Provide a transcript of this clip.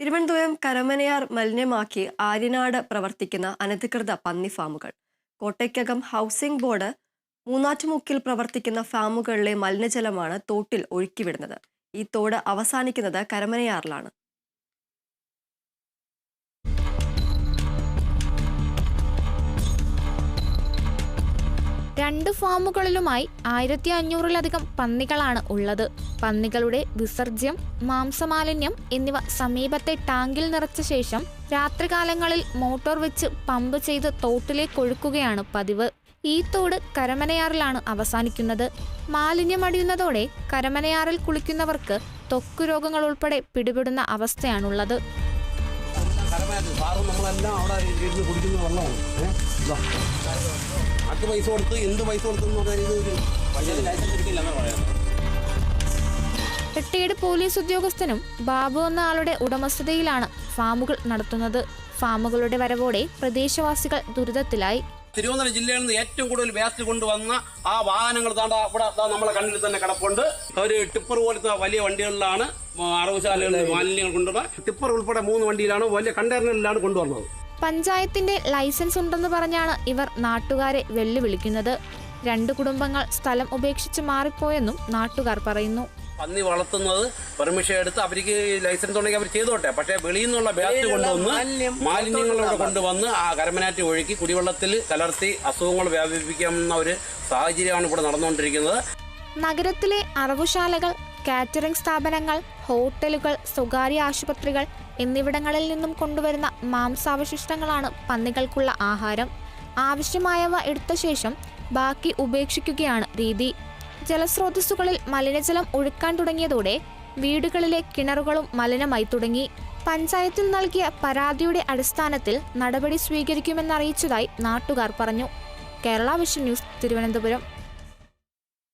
തിരുവനന്തപുരം കരമനയാർ മലിനമാക്കി ആര്യനാട് പ്രവർത്തിക്കുന്ന അനധികൃത പന്നി ഫാമുകൾ. കോട്ടയ്ക്കകം ഹൗസിംഗ് ബോർഡ് മൂന്നാറ്റുമുക്കിൽ പ്രവർത്തിക്കുന്ന ഫാമുകളിലെ മലിനജലമാണ് തോട്ടിൽ ഒഴുക്കിവിടുന്നത്. ഈ തോട് അവസാനിക്കുന്നത് കരമനയാറിലാണ്. രണ്ട് ഫാമുകളിലുമായി ആയിരത്തി അഞ്ഞൂറിലധികം പന്നികളാണ് ഉള്ളത്. പന്നികളുടെ വിസർജ്യം മാംസമാലിന്യം എന്നിവ സമീപത്തെ ടാങ്കിൽ നിറച്ച ശേഷം രാത്രികാലങ്ങളിൽ മോട്ടോർ വെച്ച് പമ്പ് ചെയ്ത് തോട്ടിലേക്ക് ഒഴുക്കുകയാണ് പതിവ്. ഈ തോട് കരമനയാറിലാണ് അവസാനിക്കുന്നത്. മാലിന്യമടിയുന്നതോടെ കരമനയാറിൽ കുളിക്കുന്നവർക്ക് ത്വക്ക് രോഗങ്ങൾ ഉൾപ്പെടെ പിടിപെടുന്ന അവസ്ഥയാണുള്ളത്. കരമേറ്റ സാറും നമ്മളെല്ലാം അവിടെ ഇരുന്ന് കുടിക്കുന്ന വെള്ളമാണ്. അത് പൈസ കൊടുത്ത് എന്ത് പൈസ കൊടുത്തെന്ന് പറഞ്ഞാൽ റിട്ടയേർഡ് പോലീസ് ഉദ്യോഗസ്ഥനും ബാബു എന്ന ആളുടെ ഉടമസ്ഥതയിലാണ് ഫാമുകൾ നടത്തുന്നത്. ഫാമുകളുടെ വരവോടെ പ്രദേശവാസികൾ ദുരിതത്തിലായി. തിരുവനന്തപുരം ജില്ലയിൽ നിന്ന് ഏറ്റവും കൂടുതൽ വേസ്റ്റ് കൊണ്ടുവന്ന ആ വാഹനങ്ങൾ താണ്ട ഇവിടെ നമ്മളെ കണ്ണിൽ തന്നെ കിടപ്പുണ്ട്. ഒരു ടിപ്പർ പോലത്തെ വലിയ വണ്ടികളിലാണ് അറവുശാലകളിൽ മാലിന്യങ്ങൾ കൊണ്ടുവരുന്നത്. ടിപ്പർ ഉൾപ്പെടെ മൂന്ന് വണ്ടിയിലാണ് വലിയ കണ്ടെയ്നറിലാണ് കൊണ്ടുവന്നത് പഞ്ചായത്തിന്റെ ലൈസൻസ് ഉണ്ടെന്ന് പറഞ്ഞാണ് ഇവർ നാട്ടുകാരെ വെല്ലുവിളിക്കുന്നത്. രണ്ട് കുടുംബങ്ങൾ സ്ഥലം ഉപേക്ഷിച്ച് മാറിപ്പോയെന്നും നാട്ടുകാർ പറയുന്നു. പന്നി വളർത്തുന്നത് പെർമിഷൻ എടുത്ത് അവർക്ക് ലൈസൻസ് ഉണ്ടെങ്കിൽ അവർ ചെയ്തോട്ടെ. പക്ഷേ വെളിയിൽ നിന്നുള്ള ബാറ്റ് കൊണ്ടുവന്ന് മാലിന്യങ്ങളോട് കൊണ്ടുവന്ന് ആ കരമനാറ്റ് ഒഴുക്കി കുടിവെള്ളത്തിൽ കലർത്തി അസുഖങ്ങൾ വ്യാപിപ്പിക്കാവുന്ന ഒരു സാഹചര്യമാണ് ഇവിടെ നടന്നുകൊണ്ടിരിക്കുന്നത്. നഗരത്തിലെ അറവുശാലകൾ കാറ്ററിംഗ് സ്ഥാപനങ്ങൾ ഹോട്ടലുകൾ സ്വകാര്യ ആശുപത്രികൾ എന്നിവിടങ്ങളിൽ നിന്നും കൊണ്ടുവരുന്ന മാംസാവശിഷ്ടങ്ങളാണ് പന്നികൾക്കുള്ള ആഹാരം. ആവശ്യമായവ എടുത്ത ശേഷം ബാക്കി ഉപേക്ഷിക്കുകയാണ് രീതി. ജലസ്രോതസ്സുകളിൽ മലിനജലം ഒഴുക്കാൻ തുടങ്ങിയതോടെ വീടുകളിലെ കിണറുകളും മലിനമായി തുടങ്ങി. പഞ്ചായത്തിൽ നൽകിയ പരാതിയുടെ അടിസ്ഥാനത്തിൽ നടപടി സ്വീകരിക്കുമെന്നറിയിച്ചതായി നാട്ടുകാർ പറഞ്ഞു. Kerala vision news Thiruvananthapuram.